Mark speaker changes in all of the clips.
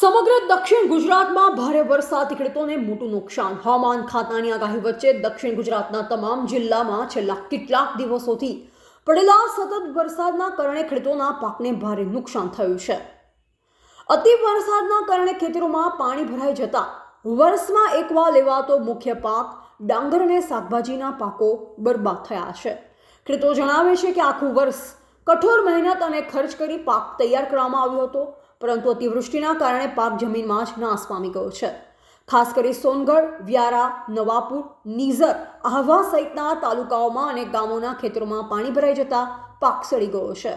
Speaker 1: સમગ્ર દક્ષિણ ગુજરાતમાં ભારે વરસાદ, ખેડૂતોને મોટું નુકસાન. હવામાન ખાતાની આગાહી વચ્ચે દક્ષિણ ગુજરાતના તમામ જિલ્લામાં છેલ્લા કેટલાક દિવસોથી પડેલા સતત વરસાદના કારણે ખેડૂતોના પાકને ભારે નુકસાન થયું છે. અતિ વરસાદના કારણે ખેતરોમાં પાણી ભરાઈ જતા વર્ષમાં એકવાર લેવાતો મુખ્ય પાક ડાંગર અને શાકભાજીના પાકો બરબાદ થયા છે. ખેડૂતો જણાવે છે કે આખું વર્ષ કઠોર મહેનત અને ખર્ચ કરી પાક તૈયાર કરવામાં આવ્યો હતો. પરંતુ અતિવૃષ્ટિના કારણે પાક જમીનમાં જ નાશ પામી ગયો છે. ખાસ કરી સોનગઢ, વ્યારા, નવાપુર, નીઝર આહવા સહિતના તાલુકાઓમાં અને ગામોના ખેતરોમાં પાણી ભરાઈ જતા પાક સડી ગયો છે.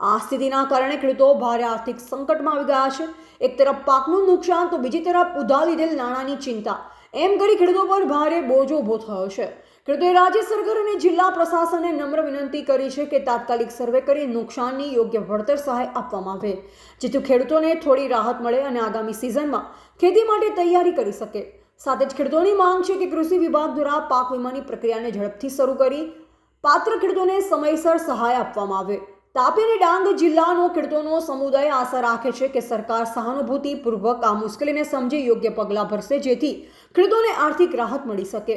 Speaker 1: આ સ્થિતિના કારણે ખેડૂતો ભારે આર્થિક સંકટમાં આવી ગયા છે. એક તરફ પાકનું નુકસાન તો બીજી તરફ ઉધા લીધેલ નાણાંની ચિંતા, એમ કરી ખેડૂતો પર ભારે બોજો ઊભો થયો છે. ખેડૂતોએ રાજ્ય સરકાર અને જિલ્લા પ્રશાસને નમ્ર વિનંતી કરી છે કે તાત્કાલિક સર્વે કરી નુકસાનની યોગ્ય વળતર સહાય આપવામાં આવે, જેથી ખેડૂતોને થોડી રાહત મળે અને આગામી સિઝનમાં ખેતી માટે તૈયારી કરી શકે. સાથે જ ખેડૂતોની માંગ છે કે કૃષિ વિભાગ દ્વારા પાક વીમાની પ્રક્રિયાને ઝડપથી શરૂ કરી પાત્ર ખેડૂતોને સમયસર સહાય આપવામાં આવે. તાપી અને ડાંગ જિલ્લાનો ખેડૂતોનો સમુદાય આશા રાખે છે કે સરકાર સહાનુભૂતિપૂર્વક આ મુશ્કેલીને સમજી, યોગ્ય પગલાં ભરશે, જેથી ખેડૂતોને આર્થિક રાહત મળી શકે.